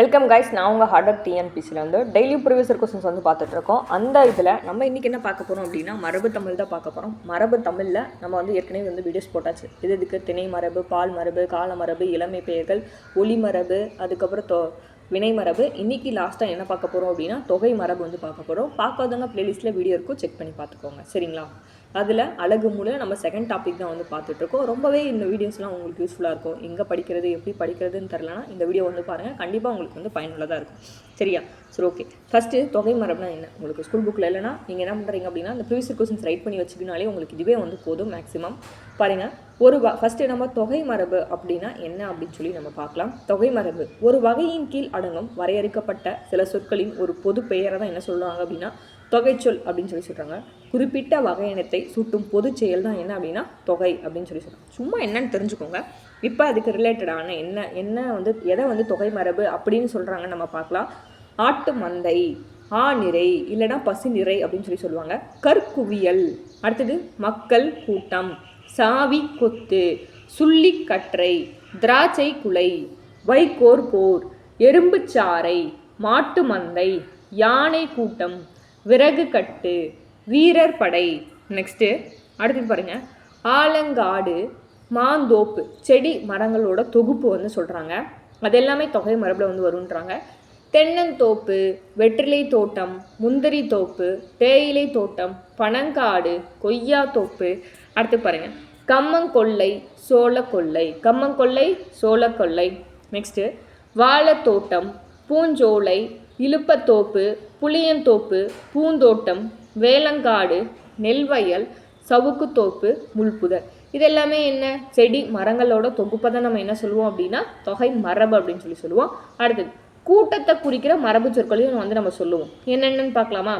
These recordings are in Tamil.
வெல்கம் கைஸ் நான் உங்கள் ஹார்ட் ஒர்க் டிஎன்பிசியில் வந்து டெய்லி ப்ரொவியூசர் கொஸ்டின்ஸ் வந்து பார்த்துட்ருக்கோம். அந்த இதில் நம்ம இன்றைக்கி என்ன பார்க்க போகிறோம் அப்படின்னா மரபு தமிழ் தான் பார்க்க போகிறோம் மரபு தமிழில் நம்ம வந்து ஏற்கனவே வந்து வீடியோஸ் போட்டாச்சு. இது இதுக்கு திணை மரபு பால் மரபு கால மரபு இளமை பெயர்கள் ஒளி மரபு அதுக்கப்புறம் தொ வினை மரபு. இன்றைக்கி லாஸ்ட்டாக என்ன பார்க்க போகிறோம் அப்படின்னா தொகை மரபு வந்து பார்க்க போகிறோம் பார்க்காதவங்க ப்ளேலிஸ்ட்டில் வீடியோ இருக்கும். செக் பண்ணி பார்த்துக்கோங்க. சரிங்களா? அதில் அழகு மூலம் நம்ம செகண்ட் டாபிக் தான் வந்து பார்த்துட்ருக்கோம் ரொம்பவே இந்த வீடியோஸ்லாம் உங்களுக்கு யூஸ்ஃபுல்லாக இருக்கும். எங்கே படிக்கிறது எப்படி படிக்கிறதுன்னு தெரிலனா இந்த வீடியோ வந்து பாருங்கள் கண்டிப்பாக உங்களுக்கு வந்து பயனுள்ளதாக இருக்கும். சரியா? சரி ஓகே ஃபஸ்ட்டு தொகை மரம்னா என்ன? உங்களுக்கு ஸ்கூல் புக்கில் இல்லைனா நீங்கள் என்ன பண்ணுறீங்க அப்படின்னா இந்த ப்ரீவியஸ் கொஸ்டின்ஸ் ரைட் பண்ணி வச்சுக்கினாலே உங்களுக்கு இதுவே வந்து போதும் மேக்ஸிமம் பாருங்கள் ஒரு வ ஃபஸ்ட்டு நம்ம தொகை மரபு அப்படின்னா என்ன அப்படின்னு சொல்லி நம்ம பார்க்கலாம். தொகை மரபு. ஒரு வகையின் கீழ் அடங்கும் வரையறுக்கப்பட்ட சில சொற்களின் ஒரு பொது பெயரை தான் என்ன சொல்லுவாங்க அப்படின்னா தொகைச்சொல் அப்படின்னு சொல்லி சொல்கிறாங்க குறிப்பிட்ட வகையினத்தை சூட்டும் பொது செயல் தான் என்ன அப்படின்னா தொகை அப்படின்னு சொல்லி சொல்கிறாங்க சும்மா என்னன்னு தெரிஞ்சுக்கோங்க. இப்போ அதுக்கு ரிலேட்டடான என்ன என்ன வந்து எதை வந்து தொகை மரபு அப்படின்னு சொல்கிறாங்க நம்ம பார்க்கலாம். ஆட்டு மந்தை ஆ நிறை இல்லைனா பசு நிறை அப்படின்னு சொல்லி சொல்லுவாங்க. கற்குவியல். அடுத்தது மக்கள் கூட்டம். சாவி கொத்து. சுள்ளி கற்றை திராட்சை குலை. வைகோர் போர். எறும்புச்சாறை. மாட்டு மந்தை. யானை கூட்டம். விறகு கட்டு. வீரர் படை. நெக்ஸ்ட்டு அடுத்தது பாருங்கள் ஆலங்காடு மாந்தோப்பு செடி மரங்களோட தொகுப்பு வந்து சொல்கிறாங்க அது எல்லாமே தொகை மரபில் வந்து வருன்றாங்க தென்னந்தோப்பு வெற்றிலை தோட்டம் முந்திரி தோப்பு தேயிலை தோட்டம் பனங்காடு கொய்யா தோப்பு. அடுத்து பாருங்கள் கம்மங்கொல்லை சோளக்கொல்லை. கம்மங்கொல்லை சோளக்கொல்லை. நெக்ஸ்ட்டு வாழைத்தோட்டம் பூஞ்சோலை இலுப்பத்தோப்பு புளியந்தோப்பு பூந்தோட்டம். வேலங்காடு நெல்வயல் சவுக்குத்தோப்பு முள்புதர். இது எல்லாமே என்ன? செடி மரங்களோட தொகுப்பை தான் நம்ம என்ன சொல்லுவோம் அப்படின்னா தொகை மரபு அப்படின்னு சொல்லி சொல்லுவோம். அடுத்தது கூட்டத்தை குறிக்கிற மரபு சொற்களையும் வந்து நம்ம சொல்லுவோம். என்னென்னு பார்க்கலாமா?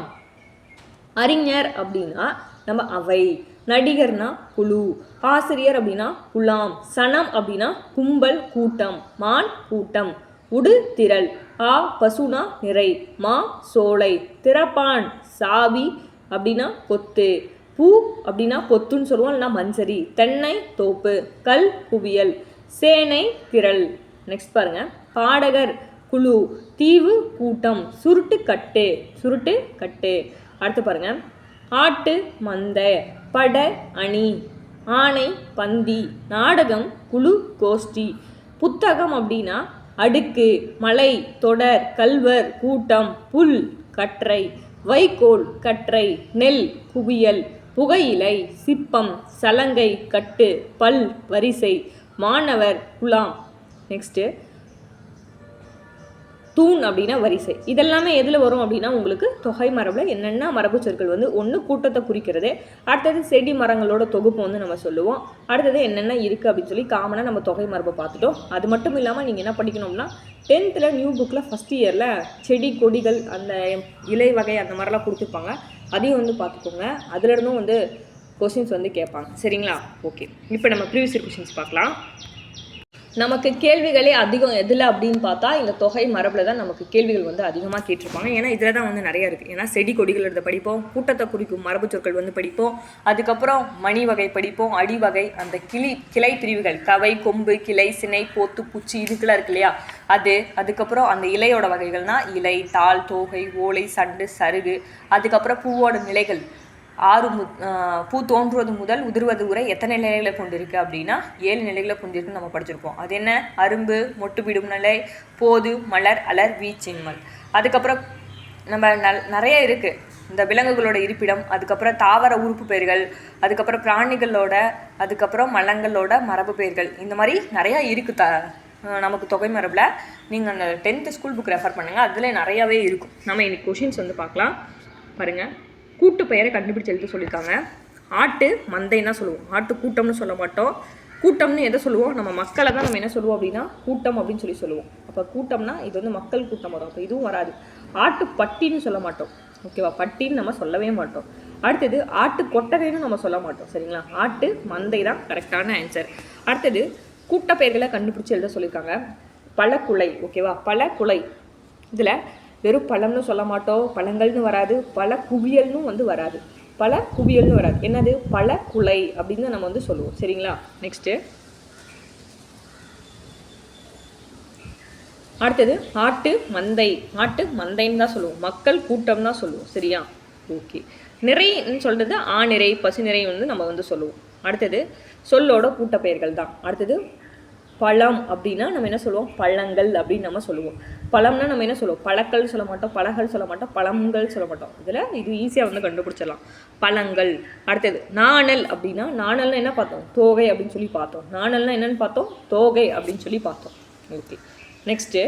அறிஞர் அப்படின்னா நம்ம அவை நடிகர்னா குழு ஆசிரியர் அப்படின்னா குலாம் சனம் அப்படின்னா கும்பல் கூட்டம் மான் கூட்டம் உடு திரள் ஆ பசுனா நிறை மா சோலை திறப்பான் சாவி அப்படின்னா கொத்து பூ அப்படின்னா கொத்துன்னு சொல்லுவோம் இல்லைனா மஞ்சரி தென்னை தோப்பு கல் குவியல் சேனை திரள். நெக்ஸ்ட் பாருங்க. பாடகர் குழு தீவு கூட்டம் சுருட்டு கட்டு சுருட்டு கட்டு. அடுத்து பாருங்க. ஆட்டு மந்த பட அணி ஆணை பந்தி நாடகம் குழு கோஷ்டி. புத்தகம் அப்படின்னா அடுக்கு மலை தொடர் கல்வர் கூட்டம் புல் கற்றை வைக்கோல் கற்றை நெல் குவியல் புகையிலை சிப்பம் சலங்கை கட்டு பல் வரிசை மாணவர் குலாம். நெக்ஸ்ட்டு தூண் அப்படின்னா வரிசை. இதெல்லாமே எதில் வரும் அப்படின்னா உங்களுக்கு தொகை மரபில் என்னென்ன மரபு சொற்கள் வந்து ஒன்று கூட்டத்தை குறிக்கிறது. அடுத்தது செடி மரங்களோட தொகுப்பு வந்து நம்ம சொல்லுவோம். அடுத்தது என்னென்ன இருக்குது அப்படின்னு சொல்லி காமனாக நம்ம தொகை மரபை பார்த்துட்டோம். அது மட்டும் இல்லாமல் நீங்கள் என்ன படிக்கணும்னா டென்த்தில் நியூ புக்கில் ஃபஸ்ட் இயரில் செடி கொடிகள் அந்த இலை வகை அந்த மாதிரிலாம் கொடுத்துருப்பாங்க. அதையும் வந்து பார்த்துக்கோங்க. அதுலேருந்தும் வந்து கொஷின்ஸ் வந்து கேட்பாங்க. சரிங்களா? ஓகே இப்போ நம்ம ப்ரீவியஸ் கொஷின்ஸ் பார்க்கலாம். நமக்கு கேள்விகளே அதிகம் எதில் அப்படின்னு பார்த்தா இந்த தொகை மரபில் தான் நமக்கு கேள்விகள் வந்து அதிகமாக கேட்டிருப்பாங்க. ஏன்னா இதில் தான் வந்து நிறையா இருக்குது ஏன்னா செடி கொடிகள் எடுத்து படிப்போம் கூட்டத்தை குறிக்கும் மரபு சொற்கள் வந்து படிப்போம் அதுக்கப்புறம் மணி வகை படிப்போம் அடி வகை அந்த கிளி கிளை பிரிவுகள் கவை கொம்பு கிளை சினை போத்து பூச்சி இதுக்கெல்லாம் இருக்கு இல்லையா? அது அதுக்கப்புறம் அந்த இலையோட வகைகள்னா இலை தாள் தோகை ஓலை சண்டு சருகு அதுக்கப்புறம் பூவோட நிலைகள். ஆறு மு பூ தோன்றுவது முதல் உதிர்வது உரை எத்தனை நிலைகளை கொண்டிருக்கு அப்படின்னா ஏழு நிலைகளை கொண்டிருக்குன்னு நம்ம படிச்சிருப்போம். அது என்ன? அரும்பு மொட்டு விடும் நிலை போது மலர் அலர் வீச்சின்மல். அதுக்கப்புறம் நம்ம நல் நிறைய இருக்குது இந்த விலங்குகளோட இருப்பிடம் அதுக்கப்புறம் தாவர உறுப்பு பெயர்கள் அதுக்கப்புறம் பிராணிகளோட அதுக்கப்புறம் மலங்களோட மரபு பெயர்கள். இந்த மாதிரி நிறையா இருக்குது த நமக்கு தொகை மரபில். நீங்கள் அந்த டென்த்து ஸ்கூல் புக் ரெஃபர் பண்ணுங்கள் அதில் நிறையாவே இருக்கும். நம்ம இன்னைக்கு கொஷின்ஸ் வந்து பார்க்கலாம். பாருங்கள் கூட்டு பெயரை கண்டுபிடிச்சு எழுத சொல்லியிருக்காங்க. ஆட்டு மந்தைன்னா சொல்லுவோம். ஆட்டு கூட்டம்னு சொல்ல மாட்டோம். கூட்டம்னு எதை சொல்லுவோம்? நம்ம மக்களை தான் நம்ம என்ன சொல்லுவோம் அப்படின்னா கூட்டம் அப்படின்னு சொல்லி சொல்லுவோம். அப்போ கூட்டம்னா இது வந்து மக்கள் கூட்டம் வரும். அப்போ இதுவும் வராது. ஆட்டு பட்டின்னு சொல்ல மாட்டோம். ஓகேவா? பட்டின்னு நம்ம சொல்லவே மாட்டோம். அடுத்தது ஆட்டு கொட்டகைன்னு நம்ம சொல்ல மாட்டோம். சரிங்களா? ஆட்டு மந்தை தான் கரெக்டான ஆன்சர் அடுத்தது கூட்ட பெயர்களை கண்டுபிடிச்சு எழுத சொல்லியிருக்காங்க. பழக்குலை ஓகேவா? பழக்குலை. இதில் வெறும் பழம்னு சொல்ல மாட்டோம் பழங்கள்னு வராது பல குவியல்னு வந்து வராது. பல குவியல்னு வராது. என்னது? பல குலை அப்படின்னு நம்ம வந்து சொல்லுவோம். சரிங்களா? நெக்ஸ்ட்டு அடுத்தது ஆட்டு மந்தை. ஆட்டு மந்தைன்னு தான் சொல்லுவோம். மக்கள் கூட்டம் தான் சொல்லுவோம். சரியா? ஓகே நிறைன்னு சொல்கிறது ஆநிறை பசுநிறை வந்து நம்ம வந்து சொல்லுவோம். அடுத்தது சொல்லோட கூட்டப்பெயர்கள் தான். அடுத்தது பழம் அப்படின்னா நம்ம என்ன சொல்லுவோம்? பழங்கள் அப்படின்னு நம்ம சொல்லுவோம். பழம்னா நம்ம என்ன சொல்லுவோம்? பழக்கள் சொல்ல மாட்டோம் பழங்கள் சொல்ல மாட்டோம் பழங்கள் சொல்ல மாட்டோம். இதில் இது ஈஸியாக வந்து கண்டுபிடிச்சிடலாம். பழங்கள். அடுத்தது நாணல் அப்படின்னா நாணல்னா என்ன பார்த்தோம்? தோகை அப்படின்னு சொல்லி பார்த்தோம். நாணல்னா என்னன்னு பார்த்தோம்? தோகை அப்படின்னு சொல்லி பார்த்தோம். ஓகே நெக்ஸ்ட்டு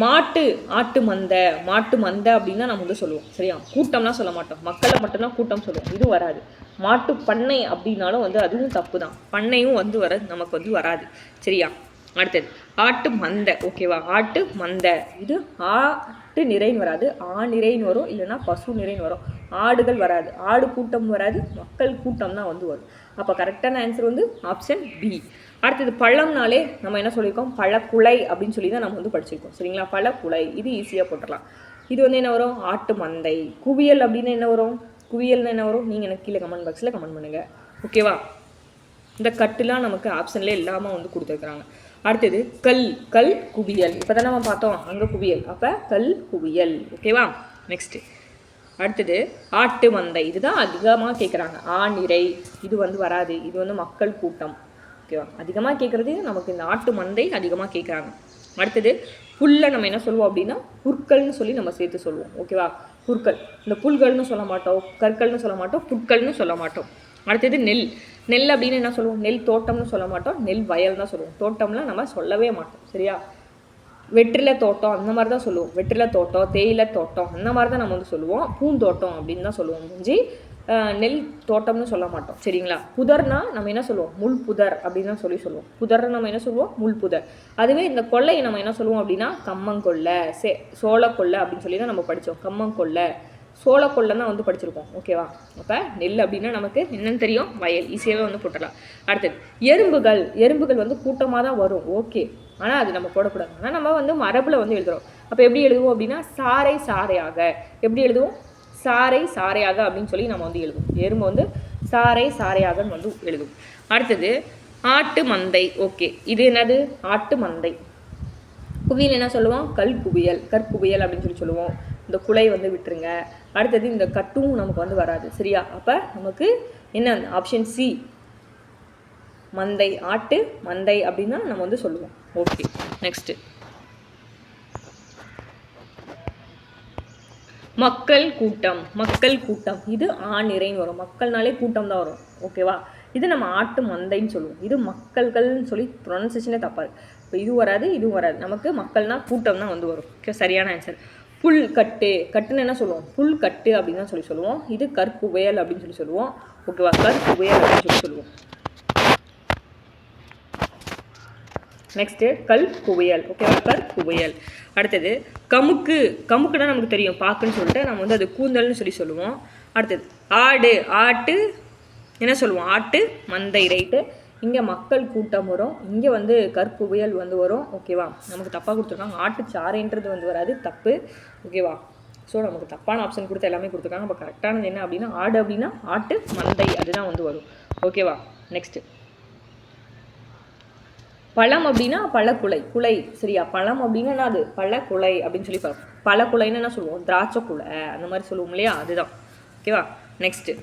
மாட்டு ஆட்டு மந்தை மாட்டு மந்தை அப்படின்னா நம்ம வந்து சொல்லுவோம் சரியா? கூட்டம்லாம் சொல்ல மாட்டோம். மக்களை மட்டும்தான் கூட்டம் சொல்லுவோம். இது வராது. மாட்டு பண்ணை அப்படின்னாலும் வந்து அதுவும் தப்பு தான் பண்ணையும் வந்து வர நமக்கு வந்து வராது சரியா? அடுத்தது ஆட்டு மந்தை ஓகேவா ஆட்டு மந்தை. இது ஆட்டு நிறைன்னு வராது. ஆ நிறைன்னு வரும். இல்லைன்னா பசு நிறைன்னு வரும். ஆடுகள் வராது. ஆடு கூட்டம் வராது. மக்கள் கூட்டம் தான் வந்து வரும். அப்போ கரெக்டான ஆன்சர் வந்து ஆப்ஷன் பி அடுத்தது பழம்னாலே நம்ம என்ன சொல்லியிருக்கோம்? பழக்குலை அப்படின்னு சொல்லி தான் நம்ம வந்து படிச்சிருக்கோம். சரிங்களா? பழக்குலை இது ஈஸியாக போட்டுடலாம். இது வந்து என்ன வரும்? ஆட்டு மந்தை. குவியல் அப்படின்னு என்ன வரும்? குவியல்னு என்ன வரும்? நீங்கள் எனக்கு கீழே கமெண்ட் பாக்ஸில் கமெண்ட் பண்ணுங்கள் ஓகேவா இந்த கட்டுலாம் நமக்கு ஆப்ஷன்ல இல்லாமல் வந்து கொடுத்துருக்குறாங்க. அடுத்தது கல். கல் குவியல். இப்போ தான் நம்ம பார்த்தோம். அங்கே குவியல். அப்போ கல் குவியல். ஓகேவா நெக்ஸ்ட்டு அடுத்தது ஆட்டு மந்தை. இதுதான் அதிகமாக கேட்குறாங்க ஆநிறை இது வந்து வராது. இது வந்து மக்கள் கூட்டம். ஓகேவா அதிகமாக கேட்குறது நமக்கு இந்த ஆட்டு மந்தை அதிகமாக கேட்குறாங்க அடுத்தது புல்லை நம்ம என்ன சொல்லுவோம் அப்படின்னா புற்கள்னு சொல்லி நம்ம சேர்த்து சொல்லுவோம். ஓகேவா புற்கள். இந்த புல்கள்னு சொல்ல மாட்டோம். கற்கள்னு சொல்ல மாட்டோம். புற்கள்னு சொல்ல மாட்டோம். அடுத்தது நெல். நெல் அப்படின்னு என்ன சொல்லுவோம்? நெல் தோட்டம்னு சொல்ல மாட்டோம். நெல் வயல் தான் சொல்லுவோம். தோட்டம்லாம் நம்ம சொல்லவே மாட்டோம். சரியா? வெற்றிலை தோட்டம் அந்த மாதிரி தான் சொல்லுவோம். வெற்றிலை தோட்டம் தேயிலை தோட்டம் அந்த மாதிரி தான் நம்ம வந்து சொல்லுவோம். பூந்தோட்டம் அப்படின்னு தான் சொல்லுவோம் முடிஞ்சு நெல் தோட்டம்னு சொல்ல மாட்டோம். சரிங்களா? புதர்னா நம்ம என்ன சொல்லுவோம்? முள் புதர் அப்படின்னு தான் சொல்லி சொல்லுவோம். புதர்னு நம்ம என்ன சொல்லுவோம்? முள் புதர். அதுவே இந்த கொள்ளையை நம்ம என்ன சொல்லுவோம் அப்படின்னா? கம்மங்கொல்லை சே சோளக்கொள்ளை அப்படின்னு சொல்லி தான் நம்ம படித்தோம் கம்மங்கொல்லை சோளக்கொள்ளை தான் வந்து படிச்சிருக்கோம் ஓகேவா அப்போ நெல் அப்படின்னா நமக்கு என்னன்னு தெரியும்? வயல். ஈஸியாகவே வந்து போட்டலாம் அடுத்தது எறும்புகள். எறும்புகள் வந்து கூட்டமாக தான் வரும். ஓகே ஆனால் அது நம்ம போடக்கூடாது. ஆனால் நம்ம வந்து மரபில் வந்து எழுதுகிறோம் அப்போ எப்படி எழுதுவோம் அப்படின்னா சாறை சாறையாக எப்படி எழுதுவோம்? சாறை சாறையாக அப்படின்னு சொல்லி நம்ம வந்து எழுதுவோம். எறும்பு வந்து சாறை சாறையாகன்னு வந்து எழுதுவோம். அடுத்தது ஆட்டு மந்தை. ஓகே. இது என்னது? ஆட்டு மந்தை. குவியல் என்ன சொல்லுவோம்? கல் குவியல். கற்குவியல் அப்படின்னு சொல்லி சொல்லுவோம். இந்த குலை வந்து விட்டுருங்க. அடுத்தது இந்த கட்டும் நமக்கு வந்து வராது. சரியா? அப்போ நமக்கு என்ன? Option C. மந்தை. ஆட்டு மந்தை அப்படின்னா நம்ம வந்து சொல்லுவோம். ஓகே நெக்ஸ்ட்டு மக்கள் கூட்டம் மக்கள் கூட்டம். இது ஆணிரைன்னு வரும். மக்கள்னாலே கூட்டம் தான் வரும். ஓகேவா இது நம்ம ஆட்டு மந்தைன்னு சொல்லுவோம். இது மக்கள்கள்னு சொல்லி ப்ரொனன்சேஷனே தப்பாது. இப்போ இது வராது இதுவும் வராது. நமக்கு மக்கள்னா கூட்டம் தான் வந்து வரும். ஓகே சரியான ஆன்சர் புல் கட்டு கட்டுன்னு என்ன சொல்லுவோம்? புல் கட்டு அப்படின்னு தான் சொல்லி சொல்லுவோம். இது கற்புவையல் அப்படின்னு சொல்லி சொல்லுவோம். ஓகேவா கற்புவையல் அப்படின்னு சொல்லி சொல்லுவோம். நெக்ஸ்ட்டு கல் குவியல். ஓகேவா கல் குவியல். அடுத்தது கமுக்கு. கமுக்குனா நமக்கு தெரியும். பாக்குன்னு சொல்லிட்டு நம்ம வந்து அது கூந்தல்னு சொல்லி சொல்லுவோம். அடுத்தது ஆடு. ஆட்டு என்ன சொல்லுவோம்? ஆட்டு மந்தை ரைட்டு. இங்கே மக்கள் கூட்டம் வரும். இங்கே வந்து கற்புவியல் வந்து வரும். ஓகேவா நமக்கு தப்பாக கொடுத்துருக்காங்க. ஆட்டுச்சாறைன்றது வந்து வராது. தப்பு. ஓகேவா ஸோ நமக்கு தப்பான ஆப்ஷன் கொடுத்து எல்லாமே கொடுத்துருக்காங்க. அப்போ கரெக்டானது என்ன அப்படின்னா ஆடு அப்படின்னா ஆட்டு மந்தை அதுதான் வந்து வரும். ஓகேவா நெக்ஸ்ட்டு பழம் அப்படின்னா பழக்குலை குலை சரியா? பழம் அப்படின்னா அது பழக்குலை அப்படின்னு சொல்லி பார்ப்போம் பழக்குலைன்னு என்ன சொல்லுவோம்? திராட்சை குலை அந்த மாதிரி சொல்லுவோம் இல்லையா? அதுதான். ஓகேவா நெக்ஸ்ட்டு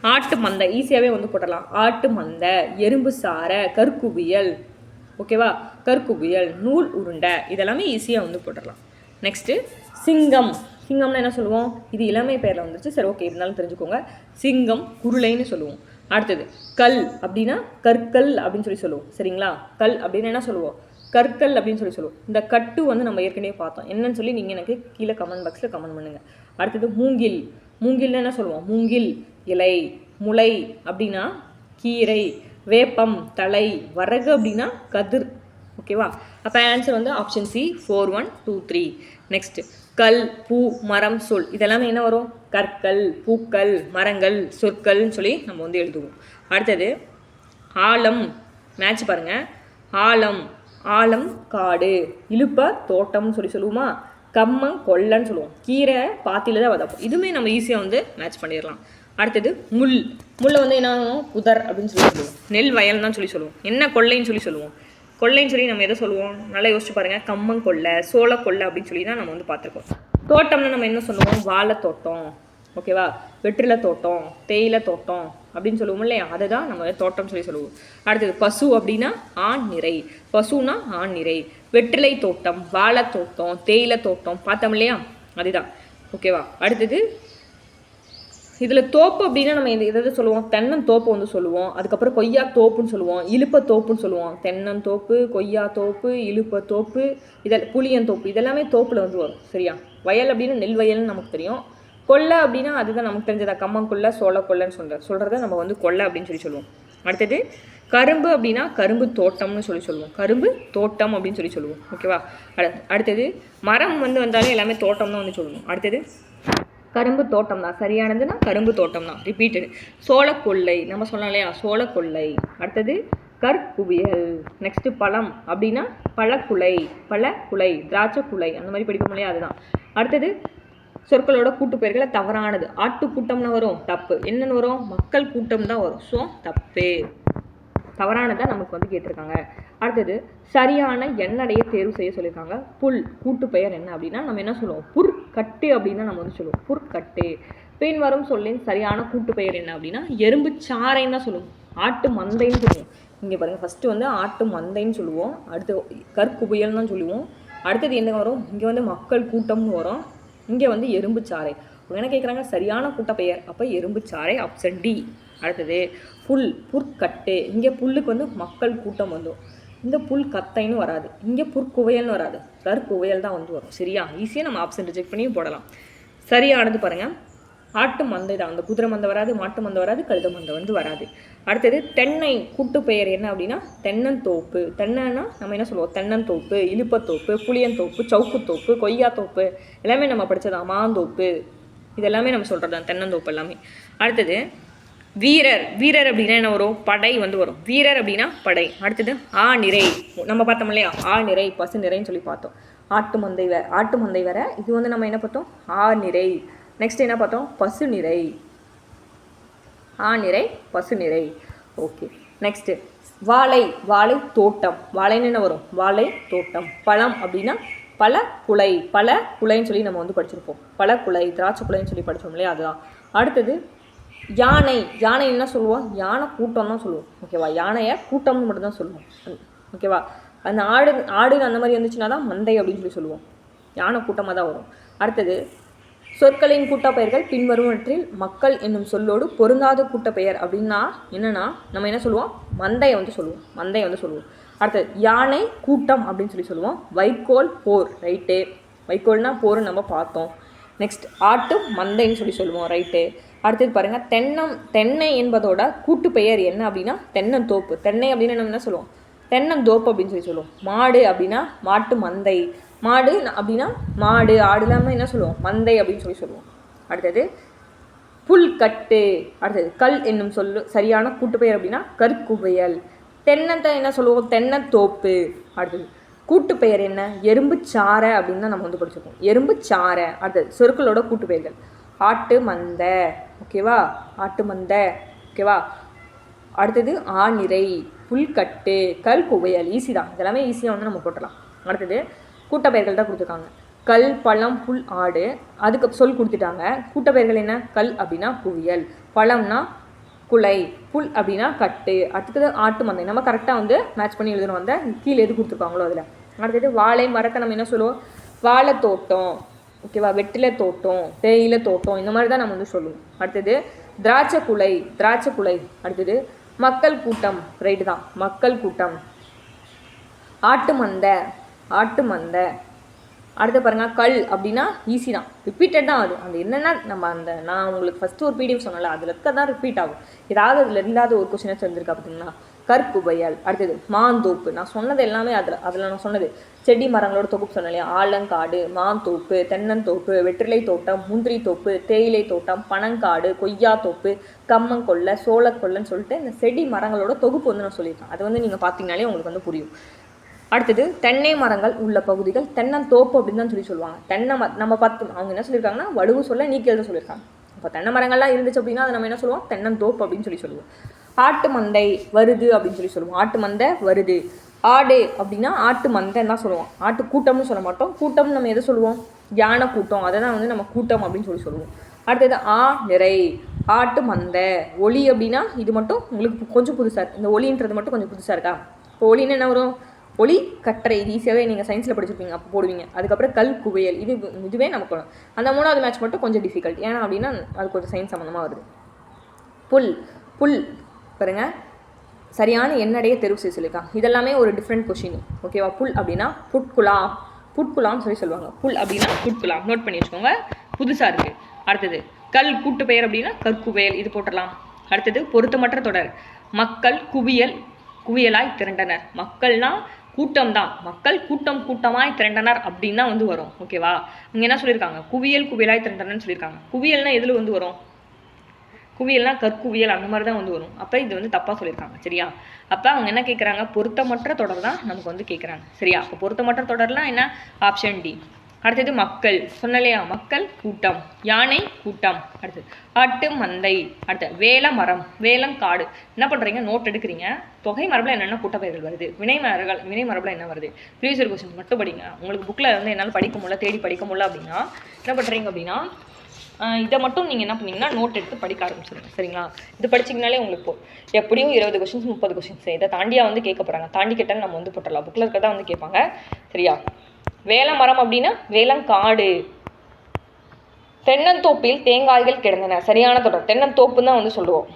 ஆட்டு மந்தை ஈஸியாகவே வந்து போட்டலாம் ஆட்டு மந்தை எறும்பு சார கற்குவியல். ஓகேவா கற்குவியல் நூல் உருண்டை இதெல்லாமே ஈஸியாக வந்து போட்டுடலாம். நெக்ஸ்ட்டு சிங்கம். சிங்கம்னா என்ன சொல்லுவோம்? இது இளமை பேரில் வந்துருச்சு. சரி ஓகே இருந்தாலும் தெரிஞ்சுக்கோங்க. சிங்கம் குருளைன்னு சொல்லுவோம். அடுத்தது கல் அப்படின்னா கற்கல் அப்படின்னு சொல்லி சொல்லுவோம். சரிங்களா? கல் அப்படின்னு என்ன சொல்லுவோம்? கற்கள் அப்படின்னு சொல்லி சொல்லுவோம். இந்த கட்டு வந்து நம்ம ஏற்கனவே பார்த்தோம். என்னன்னு சொல்லி நீங்கள் எனக்கு கீழே கமெண்ட் பாக்ஸில் கமெண்ட் பண்ணுங்கள் அடுத்தது மூங்கில். மூங்கில்னு என்ன சொல்லுவோம்? மூங்கில் இலை முளை அப்படின்னா கீரை வேப்பம் தலை வரகு அப்படின்னா கதிர். ஓகேவா அப்போ ஆன்சர் வந்து option C four one two three next கல் பூ மரம் சொல். இதெல்லாமே என்ன வரும்? கற்கள் பூக்கள் மரங்கள் சொற்கள்னு சொல்லி நம்ம வந்து எழுதுவோம். அடுத்தது ஆலம் மேட்ச் பாருங்கள் ஆழம். ஆலம் காடு. இழுப்ப தோட்டம்னு சொல்லி சொல்லுவோமா? கம்மம் கொல்லன்னு சொல்லுவோம். கீரை பாத்தியில் தான் வதப்போம். இதுவுமே நம்ம ஈஸியாக வந்து மேட்ச் பண்ணிடலாம். அடுத்தது முள். முல்லை வந்து என்ன ஆகும்? புதர் அப்படின்னு சொல்லி சொல்லுவோம். நெல் வயல் தான் சொல்லி சொல்லுவோம். என்ன கொள்ளைன்னு சொல்லி சொல்லுவோம். கொள்ளைன்னு சொல்லி நம்ம எதை சொல்லுவோம்? நல்லா யோசிச்சு பாருங்கள் கம்மங்கொல்லை சோளக்கொல்லை அப்படின்னு சொல்லி தான் நம்ம வந்து பார்த்துருக்கோம். தோட்டம்னு நம்ம என்ன சொல்லுவோம்? வாழை தோட்டம் ஓகேவா வெற்றிலை தோட்டம் தேயிலை தோட்டம் அப்படின்னு சொல்லுவோம் இல்லையா? அதை தான் நம்ம தோட்டம் சொல்லி சொல்லுவோம். அடுத்தது பசு அப்படின்னா ஆண் நிறை. பசுனா ஆண் நிறை. வெற்றிலை தோட்டம் வாழை தோட்டம் தேயிலை தோட்டம் பார்த்தோம் இல்லையா? அதுதான். ஓகேவா அடுத்தது இதில் தோப்பு அப்படின்னா நம்ம இந்த இதை சொல்லுவோம்? தென்னந்தோப்பு வந்து சொல்லுவோம். அதுக்கப்புறம் கொய்யா தோப்புன்னு சொல்லுவோம். இழுப்ப தோப்புன்னு சொல்லுவோம். தென்னந்தோப்பு கொய்யா தோப்பு இழுப்ப தோப்பு இதில் புளியந்தோப்பு இதெல்லாமே தோப்பில் வந்து வரும். சரியா? வயல் அப்படின்னு நெல் வயல்னு நமக்கு தெரியும். கொல்லை அப்படின்னா அதுதான் நமக்கு தெரிஞ்சதா. கம்மங்கொல்லை சோளக்கொல்லைன்னு சொல்கிற சொல்கிறத நம்ம வந்து கொல்லை அப்படின்னு சொல்லி சொல்லுவோம். அடுத்தது கரும்பு அப்படின்னா கரும்பு தோட்டம்னு சொல்லி சொல்லுவோம். கரும்பு தோட்டம் அப்படின்னு சொல்லி சொல்லுவோம். ஓகேவா அடுத்தது மரம் வந்து வந்தாலே எல்லாமே தோட்டம் தான் வந்து சொல்லுவோம். அடுத்தது கரும்பு தோட்டம் தான் சரியானதுன்னா கரும்பு தோட்டம் தான் ரிப்பீட்டடு சோளக்கொல்லை நம்ம சொன்னோம் இல்லையா? சோளக்கொல்லை அடுத்தது கற்குவியல். நெக்ஸ்ட்டு பழம் அப்படின்னா பழக்குலை பழக்குலை திராட்சை குலை. அந்த மாதிரி படிப்போம் இல்லையா? அதுதான். அடுத்தது சொற்களோட கூட்டு பெயர்களை தவறானது. ஆட்டு கூட்டம்னு வரும் தப்பு. என்னன்னு வரும்? மக்கள் கூட்டம் தான் வரும். ஸோ தப்பு. தவறானதை நமக்கு வந்து கேட்டிருக்காங்க. அடுத்தது சரியான எண்ணடையை தேர்வு செய்ய சொல்லியிருக்காங்க. புல் கூட்டு பெயர் என்ன அப்படின்னா நம்ம என்ன சொல்லுவோம்? புற்கட்டு அப்படின்னா நம்ம வந்து சொல்லுவோம். புற்கட்டு. பின் வரும் சொல்லின் சரியான கூட்டு பெயர் என்ன அப்படின்னா எறும்பு சாறைன்னு தான் சொல்லுவோம். ஆட்டு மந்தைன்னு சொல்லுவோம். இங்கே பாருங்கள் ஃபஸ்ட்டு வந்து ஆட்டு மந்தைன்னு சொல்லுவோம். அடுத்து கற்குவியல் தான் சொல்லுவோம். அடுத்தது என்ன வரும்? இங்கே வந்து மக்கள் கூட்டம்னு வரும். இங்கே வந்து எறும்பு சாறை. என்ன கேட்குறாங்க சரியான கூட்டப்பெயர் அப்போ எறும்பு சாறை ஆப்ஷன் டி அடுத்தது புல் புற்கட்டு. இங்கே புல்லுக்கு வந்து மக்கள் கூட்டம் வந்துடும் இந்த புல் கத்தைன்னு வராது. இங்கே புற்குவையல்னு வராது. கற்குவையல் தான் வந்து வரும். சரியா? ஈஸியாக நம்ம ஆப்ஷன் ரிஜெக்ட் பண்ணியும் போடலாம். சரியானது பாருங்கள் ஆட்டு மந்தை தான். அந்த குதிரை மந்தை வராது மாட்டு மந்தை வராது கழுத மந்தை வந்து வராது. அடுத்தது தென்னை கூட்டு பெயர் என்ன அப்படின்னா தென்னந்தோப்பு. தென்னைன்னா நம்ம என்ன சொல்லுவோம்? தென்னந்தோப்பு இலுப்பத்தோப்பு புளியந்தோப்பு சவுக்குத்தோப்பு கொய்யாத்தோப்பு. எல்லாமே நம்ம படிச்சதான் மாந்தோப்பு இதெல்லாமே நம்ம சொல்கிறது தான் தென்னந்தோப்பு எல்லாமே. அடுத்தது வீரர். வீரர் அப்படின்னா என்ன வரும்? படை வந்து வரும். வீரர் அப்படின்னா படை. அடுத்தது ஆ நிறை. நம்ம பார்த்தோம் இல்லையா? ஆ நிறை பசு நிறைன்னு சொல்லி பார்த்தோம். ஆட்டு மந்தை வேற ஆட்டு மந்தை வேற இது வந்து நம்ம என்ன பார்த்தோம்? ஆ நிறை. நெக்ஸ்ட் என்ன பார்த்தோம்? பசு நிறை. ஆ நிறை பசு நிறை. ஓகே நெக்ஸ்ட்டு வாழை வாழை தோட்டம். வாழைன்னு என்ன வரும்? வாழை தோட்டம். பழம் அப்படின்னா பல குலை. பல குலைன்னு சொல்லி நம்ம வந்து படிச்சிருப்போம். பல குலை திராட்சை குலைன்னு சொல்லி படித்தோம் இல்லையா? அதுதான். அடுத்தது யானை. யானை என்ன சொல்லுவோம்? யானை கூட்டம் தான் சொல்லுவோம். ஓகேவா யானையை கூட்டம்னு மட்டும்தான் சொல்லுவோம். ஓகேவா அந்த ஆடு ஆடு அந்த மாதிரி இருந்துச்சுன்னா தான் மந்தை அப்படின்னு சொல்லி சொல்லுவோம். யானை கூட்டமாக தான் வரும். அடுத்தது சொற்களின் கூட்டப்பெயர்கள் பின்வருவற்றில் மக்கள் என்னும் சொல்லோடு பொருந்தாத கூட்டப்பெயர் அப்படின்னா என்னன்னா நம்ம என்ன சொல்லுவோம்? மந்தையை வந்து சொல்லுவோம். மந்தையை வந்து சொல்லுவோம். அடுத்தது யானை கூட்டம் அப்படின்னு சொல்லி சொல்லுவோம். வைக்கோல் போர் ரைட்டு. வைக்கோல்னா போர்னு நம்ம பார்த்தோம். நெக்ஸ்ட் ஆட்டு மந்தைன்னு சொல்லி சொல்லுவோம் ரைட்டு. அடுத்தது பாருங்கள் தென்னம் தென்னை என்பதோட கூட்டு பெயர் என்ன அப்படின்னா தென்னந்தோப்பு தென்னை அப்படின்னு நம்ம என்ன சொல்லுவோம்? தென்னந்தோப்பு அப்படின்னு சொல்லி சொல்லுவோம். மாடு அப்படின்னா மாட்டு மந்தை. மாடு அப்படின்னா மாடு ஆடு இல்லாமல் என்ன சொல்லுவோம்? மந்தை அப்படின்னு சொல்லி சொல்லுவோம். அடுத்தது புல்கட்டு அடுத்தது கல் என்னும் சொல்லு சரியான கூட்டுப்பெயர் அப்படின்னா கற்குவையல் தென்னத்தை என்ன சொல்லுவோம்? தென்னத்தோப்பு அடுத்தது கூட்டு பெயர் என்ன? எறும்பு சாறை அப்படின்னு தான் நம்ம வந்து படிச்சிருக்கோம். எறும்பு சாரை அடுத்தது சொற்களோட கூட்டு பெயர்கள் ஆட்டு மந்த ஓகேவா ஆட்டு மந்த ஓகேவா அடுத்தது ஆநிறை புல்கட்டு கல் குவையல் ஈஸி தான் இதெல்லாமே ஈஸியாக வந்து நம்ம போட்டலாம் அடுத்தது கூட்டப்பெயர்கள் தான் கொடுத்துருக்காங்க. கல் பழம் புல் ஆடு அதுக்கு சொல் கொடுத்துட்டாங்க. கூட்டப்பெயர்கள் என்ன? கல் அப்படின்னா குவியல் பழம்னா குலை புல் அப்படின்னா கட்டு. அடுத்தது ஆட்டு மந்தை. நம்ம கரெக்டாக வந்து மேட்ச் பண்ணி எழுதணும். வந்த கீழே எது கொடுத்துருக்காங்களோ அதில். அடுத்தது வாழை மரத்தை நம்ம என்ன சொல்லுவோம்? வாழை தோட்டம் ஓகேவா வெட்டில தோட்டம் தேயிலை தோட்டம். இந்த மாதிரி தான் நம்ம வந்து சொல்லுவோம் அடுத்தது திராட்சை குலை திராட்சை குலை. அடுத்தது மக்கள் கூட்டம். ரைட்டு தான். மக்கள் கூட்டம். ஆட்டு மந்தை. ஆட்டு மந்தை. அடுத்து பாருங்க கல் அப்படின்னா ஈஸி தான். ரிப்பீட்டட் தான் அது. அந்த என்னென்னா நம்ம அந்த நான் உங்களுக்கு ஃபஸ்ட்டு ஒரு பிடிஎஃப் சொன்னல அதில் இருக்க தான் ரிப்பீட் ஆகும். ஏதாவது அதில் இல்லாத ஒரு கொஸ்டினாக தெரிஞ்சிருக்கா பார்த்தீங்களா கற்புபயல் அடுத்தது மாந்தோப்பு. நான் சொன்னது எல்லாமே அதில் அதில் நான் சொன்னது. செடி மரங்களோட தொகுப்பு சொன்னேன் இல்லையா? ஆலங்காடு மாந்தோப்பு தென்னந்தோப்பு வெற்றிலை தோட்டம் முந்திரி தோப்பு தேயிலை தோட்டம் பனங்காடு கொய்யா தோப்பு கம்மங்கொல்லை சோளக்கொல்லைன்னு சொல்லிட்டு இந்த செடி மரங்களோட தொகுப்பு வந்து நான் சொல்லியிருக்கேன். அது வந்து நீங்கள் பார்த்தீங்கனாலே உங்களுக்கு வந்து புரியும். அடுத்தது தென்னை மரங்கள் உள்ள பகுதிகள் தென்னந்தோப்பு அப்படின்னு தான் சொல்லி சொல்லுவாங்க. தென்னை ம நம்ம பார்த்து அவங்க என்ன சொல்லியிருக்காங்கன்னா வடுவு சொல்ல நீக்கி எழுத சொல்லியிருக்காங்க இப்போ தென்னை மரங்கள்லாம் இருந்துச்சு அப்படின்னா அதை நம்ம என்ன சொல்லுவோம்? தென்னந்தோப்பு அப்படின்னு சொல்லி சொல்லுவோம். ஆட்டு மந்தை வருது அப்படின்னு சொல்லி சொல்லுவோம். ஆட்டு மந்தை வருது. ஆடு அப்படின்னா ஆட்டு மந்தைன்னு தான் சொல்லுவோம். ஆட்டு கூட்டம்னு சொல்ல மாட்டோம். கூட்டம்னு நம்ம எதை சொல்லுவோம்? யானை கூட்டம். அதை தான் வந்து நம்ம கூட்டம் அப்படின்னு சொல்லி சொல்லுவோம். அடுத்தது ஆ நிறை. ஆட்டு மந்தை. ஒளி அப்படின்னா இது மட்டும் உங்களுக்கு கொஞ்சம் புதுசாக இந்த ஒளின்றது மட்டும் கொஞ்சம் புதுசாக இருக்கா? இப்போ ஒளின்னு என்ன வரும்? ஒளி கற்றை இது ஈஸியாகவே நீங்கள் சயின்ஸில் படிச்சிருப்பீங்க அப்போ போடுவீங்க. அதுக்கப்புறம் கல் குவியல் இது இதுவே நமக்கு வரும். அந்த மூணாவது மேட்ச் மட்டும் கொஞ்சம் டிஃபிகல்ட் ஏன்னா அப்படின்னா அது கொஞ்சம் சயின்ஸ் சம்மந்தமாக வருது. புல் புல் பாருங்க. சரியான எண்ணடைய தெரிவு செய்ய சொல்லியிருக்காங்க. இதெல்லாமே ஒரு டிஃப்ரெண்ட் கொஷின் ஓகேவா புல் அப்படின்னா புட்குலாம் புட்குலான்னு சொல்லி சொல்லுவாங்க. புல் அப்படின்னா புட்குலாம் நோட் பண்ணி வச்சுக்கோங்க. புதுசாக இருக்குது அடுத்தது கல் கூட்டு பெயர் அப்படின்னா கற்குவியல். இது போட்டலாம் அடுத்தது பொருத்தமற்ற தொடர். மக்கள் குவியல் குவியலாய் திரண்டனர். மக்கள்னால் கூட்டம் தான் மக்கள் கூட்டம் கூட்டமாய் திரண்டனர் அப்படின்னு தான் வந்து வரும். ஓகேவா இங்கே என்ன சொல்லியிருக்காங்க? குவியல் குவியலாய் திரண்டனர்னு சொல்லியிருக்காங்க. குவியல்னா எதில் வந்து வரும்? குவியல்னா கற்குவியல் அந்த மாதிரி தான் வந்து வரும். அப்போ இது வந்து தப்பாக சொல்லியிருக்காங்க. சரியா? அப்போ அவங்க என்ன கேட்குறாங்க பொருத்தமற்ற தொடர் தான் நமக்கு வந்து கேட்குறாங்க சரியா? அப்போ பொருத்தமற்ற தொடர்லாம் என்ன? ஆப்ஷன் டி அடுத்தது மக்கள். சொன்னலையா? மக்கள் கூட்டம். யானை கூட்டம். அடுத்தது ஆட்டு மந்தை. அடுத்தது வேல மரம் வேலங்காடு என்ன பண்ணுறீங்க நோட் எடுக்கிறீங்க. தொகை மரபில் என்னென்ன கூட்டப்பெயர்கள் வருது? வினை மரங்கள் வினை மரபில் என்ன வருது? ப்ரீவியஸ் கொஸ்டின் மட்டும் படிங்க. உங்களுக்கு புக்கில் வந்து என்னால் படிக்க முடியல தேடி படிக்க முடியல அப்படின்னா என்ன பண்ணுறீங்க அப்படின்னா இதை மட்டும் நீங்கள் என்ன பண்ணீங்கன்னா நோட் எடுத்து படிக்க ஆரம்பிச்சிருங்க. சரிங்களா? இது படிச்சிங்கனாலே உங்களுக்கு போ எப்படியும் இருபது கொஷின்ஸ் முப்பது கொஷின்ஸ் இதை தாண்டியாக வந்து கேட்க போகிறாங்க தாண்டி கேட்டாலும் நம்ம வந்து போட்டுடலாம். புக்கில் இருக்கிறதா வந்து கேட்பாங்க. சரியா? வேல மரம் அப்படின்னா வேலங்காடு தென்னந்தோப்பில் தேங்காய்கள் கிடந்தன. சரியான தொடர். தென்னந்தோப்புன்னு தான் வந்து சொல்லுவோம்.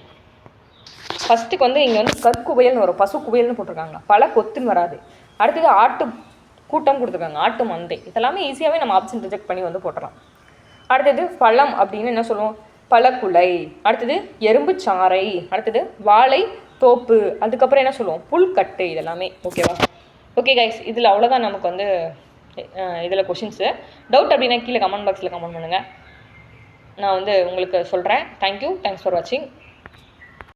ஃபஸ்ட்டுக்கு வந்து இங்கே வந்து கற்குவியல்னு வரும். பசு குவையல்னு போட்டிருக்காங்க. பல கொத்துன்னு வராது. அடுத்தது ஆட்டு கூட்டம் கொடுத்துருக்காங்க. ஆட்டு மந்தை. இதெல்லாமே ஈஸியாகவே நம்ம ஆப்ஷன் ரிஜெக்ட் பண்ணி வந்து போட்டுடலாம் அடுத்தது பழம் அப்படின்னு என்ன சொல்லுவோம்? பழக்குலை. அடுத்தது எறும்பு சாறை அடுத்தது வாழை தோப்பு. அதுக்கப்புறம் என்ன சொல்லுவோம்? புல்கட்டு இதெல்லாமே. ஓகேவா ஓகே கைஸ் இதில் அவ்வளோதான் நமக்கு வந்து இதில் கொஷின்ஸு டவுட் அப்படின்னா கீழே கமெண்ட் பாக்ஸில் கமெண்ட் பண்ணுங்கள் நான் வந்து உங்களுக்கு சொல்கிறேன் தேங்க்யூ தேங்க்ஸ் ஃபார் வாட்சிங்